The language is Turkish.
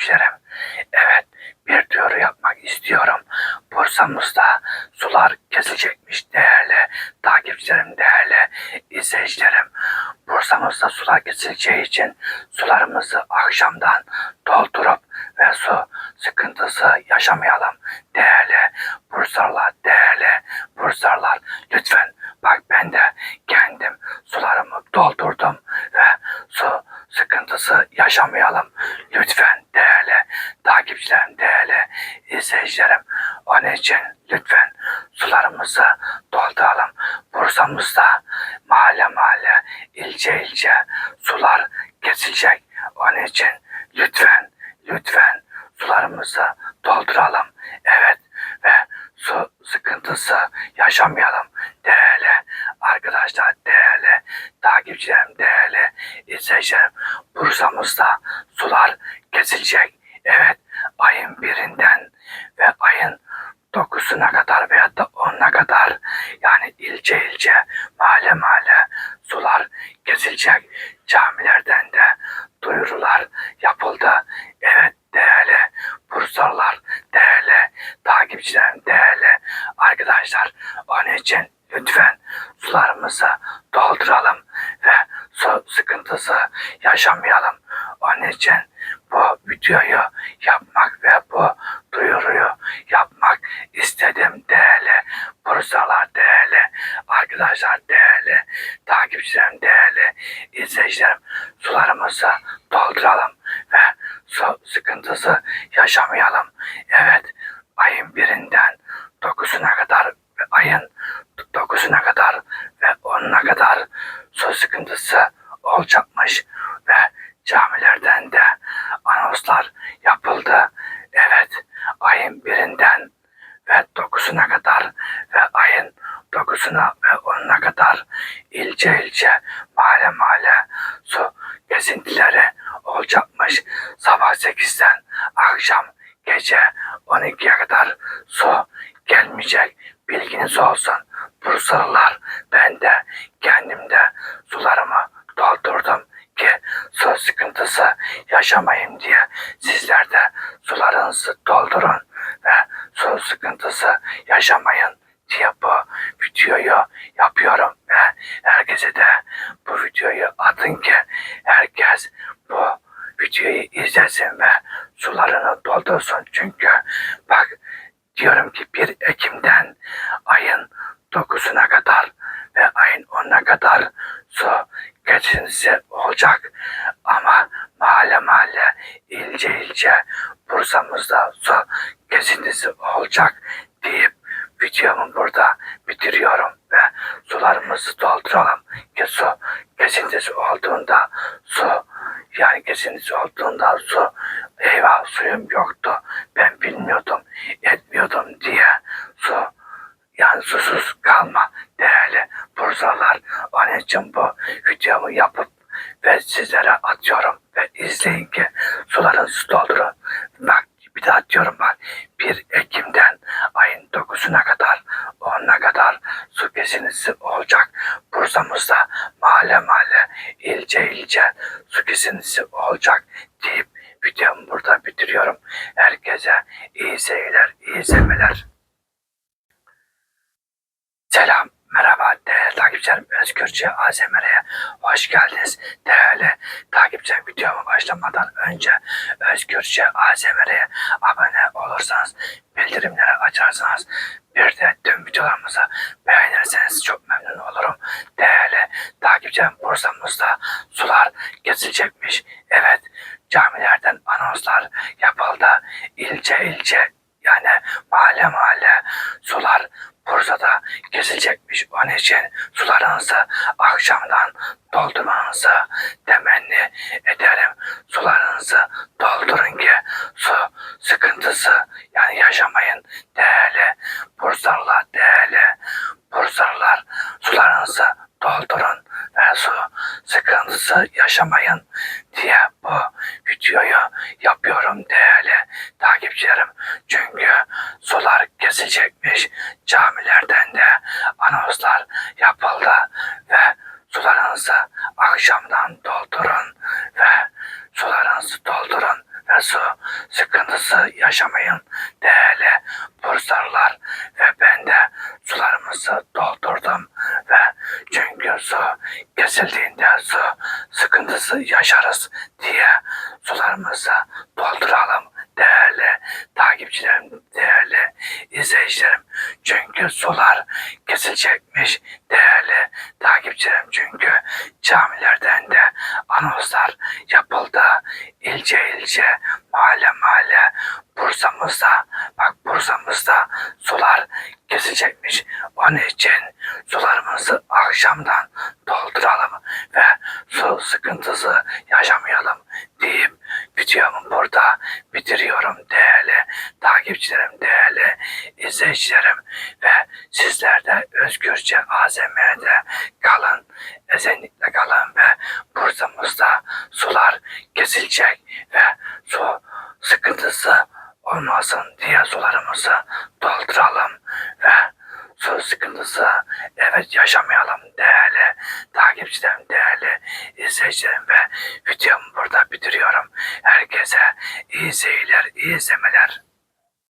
takipçilerim. Evet bir duyuru yapmak istiyorum. Bursa'mızda sular kesilecekmiş değerli takipçilerim, değerli izleyicilerim. Bursa'mızda sular kesileceği için sularımızı akşamdan doldurup ve su sıkıntısı yaşamayalım. Değerli Bursalılar, değerli Bursalılar lütfen bak ben de kendim sularımı doldurdum ve su sıkıntısı yaşamayalım. Lütfen değerli takipçilerim, değerli izleyicilerim. Onun için lütfen sularımızı dolduralım. Bursa'mızda mahalle mahalle, ilçe ilçe sular kesilecek. Onun için lütfen, lütfen sularımızı dolduralım. Evet ve su sıkıntısı yaşamayalım. Değerli arkadaşlar, değerli takipçilerim, değerli izleyicilerim. Bursa'mızda sular kesilecek. Evet ayın birinden ve ayın 9'una kadar veya da 10'una kadar yani ilçe ilçe mahalle mahalle sular kesilecek. Camilerden de duyurular yapıldı. Evet değerli Bursalılar, değerli takipçilerim, değerli arkadaşlar. Onun için lütfen sularımızı dolduralım ve su sıkıntısı yaşamayalım. Onun için bu videoyu yapmak ve bu duyuruyu yapmak istedim değerli Bursalar, değerli arkadaşlar, değerli takipçilerim, değerli izleyicilerim. Sularımızı dolduralım ve su sıkıntısı yaşamayalım. Evet, ayın birinden dokuzuna kadar ve ayın dokuzuna kadar ve onuna kadar su sıkıntısı olacakmış ve camilerden de anonslar yapıldı. Evet, ayın birinden ve dokuzuna kadar ve ayın dokuzuna ve onuna kadar ilçe ilçe mahalle mahalle su kesintileri olacakmış. Sabah 8'den akşam gece 12'ye kadar su gelmeyecek. Bilginiz olsun. Bursalılar ben de kendim de sularımı doldurdum ki su sıkıntısı yaşamayayım diye sizler de sularınızı doldurun ve su sıkıntısı yaşamayın diye bu videoyu yapıyorum ve herkese de bu videoyu atın ki herkes bu videoyu izlesin ve sularını doldursun. Çünkü bak diyorum ki 1 Ekim'den ayın 9'una kadar ve ayın 10'una kadar su kesintisi olacak. Ama mahalle mahalle, ilçe ilçe Bursa'mızda su kesintisi olacak deyip videomu burada bitiriyorum ve sularımızı dolduralım ki su kesintisi olduğunda su yani kesintisi olduğunda su eyvah suyum yoktu ben bilmiyordum etmiyordum diye su yani susuz kalma değerli Bursalılar. Onun için bu videomu yapıp ve sizlere atıyorum ve izleyin ki sularınızı doldurun. Bak bir daha diyorum bak 1 Ekim'den ayın 9'una kadar 10'una kadar su kesintisi olacak. Bursa'mızda mahalle mahalle ilçe ilçe su kesintisi olacak deyip videomu burada bitiriyorum. Herkese iyi seyirler, iyi izlemeler. Selam, merhaba değerli takipçilerim Özgürce ASMR'ye hoş geldiniz. Değerli takipçilerim videoma başlamadan önce Özgürce ASMR'ye abone olursanız, bildirimleri açarsanız, bir de tüm videolarımızı beğenirseniz çok memnun olurum. Değerli takipçilerim Bursa'mızda sular kesilecekmiş. Evet, camilerden anonslar yapıldı. İlçe ilçe yani mahalle mahalle sular Bursa'da kesilecekmiş. Onun için sularınızı akşamdan doldurmanızı temenni ederim. Sularınızı doldurun ki su sıkıntısı yani yaşamayın. Değerli Bursalılar, değerli Bursalılar sularınızı doldurun ve su sıkıntısı yaşamayın diye bu videoyu yapıyorum değerli takipçilerim. Çünkü sular kesilecekmiş. Camilerden de anonslar yapıldı ve sularınızı akşamdan doldurun ve sularınızı doldurun ve su yaşamayın değerli Bursalılar ve ben de sularımızı doldurdum ve çünkü su kesildiğinde su sıkıntısı yaşarız diye sularımızı dolduralım değerli takipçilerim, değerli izleyicilerim. Çünkü sular kesilecekmiş değerli takipçilerim. Çünkü anonslar yapıldı. İlçe ilçe, mahalle mahalle, Bursa'mızda, bak Bursa'mızda sular kesilecekmiş. Onun için sularımızı akşamdan dolduralım ve su sıkıntısı yaşamayalım deyip videomu burada bitiriyorum değerli takipçilerim, değerli izleyicilerim ve sizler de özgürce AZM'de kalın, esenlikle kalın ve Bursa'mızda kesilecek ve su sıkıntısı olmasın diye sularımızı dolduralım ve su sıkıntısı evet yaşamayalım değerli takipçilerim, değerli izleyicilerim ve videomu burada bitiriyorum. Herkese iyi seyirler, iyi izlemeler.